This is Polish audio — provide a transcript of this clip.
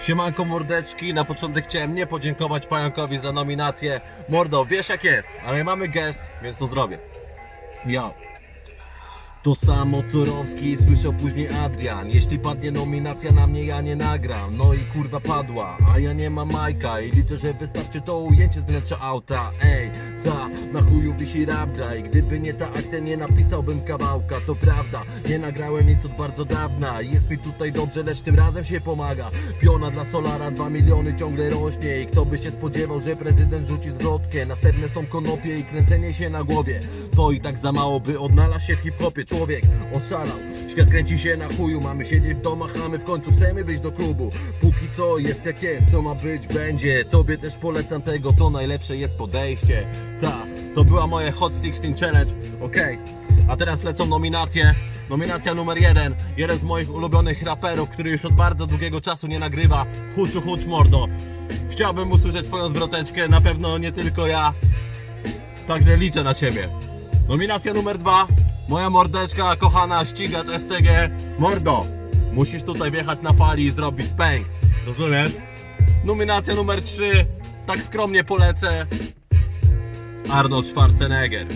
Siemanko mordeczki, na początek chciałem nie podziękować pająkowi za nominację. Mordo, wiesz jak jest, ale mamy gest, więc to zrobię. Ja. To samo co Rąski, słyszał później Adrian Jeśli padnie nominacja na mnie, ja nie nagram No i kurwa padła, a ja nie mam Majka I liczę, że wystarczy to ujęcie z wnętrza auta Ej, wisi rap I Gdyby nie ta akcja, nie napisałbym kawałka. To prawda, nie nagrałem nic od bardzo dawna. Jest mi tutaj dobrze, lecz tym razem się pomaga. Piona dla Solara, dwa miliony ciągle rośnie. I kto by się spodziewał, że prezydent rzuci zwrotkę? Następne są konopie i kręcenie się na głowie. To i tak za mało, by odnalazł się w hip-hopie. Człowiek oszalał, świat kręci się na chuju. Mamy siedzieć w domach, a my w końcu chcemy wyjść do klubu. Póki co jest jak jest, co ma być będzie. Tobie też polecam tego, to najlepsze jest podejście. Ta, to była moje Hot 16 Challenge, okej. A teraz lecą nominacje. Nominacja numer jeden. Jeden z moich ulubionych raperów, który już od bardzo długiego czasu nie nagrywa. Huczu Hucz Mordo. Chciałbym usłyszeć twoją zwroteczkę, na pewno nie tylko ja. Także liczę na ciebie. Nominacja numer dwa. Moja mordeczka, kochana ścigacz SCG Mordo Musisz tutaj wjechać na fali i zrobić pęk. Rozumiesz? Nominacja numer trzy. Tak skromnie polecę Arnold Schwarzenegger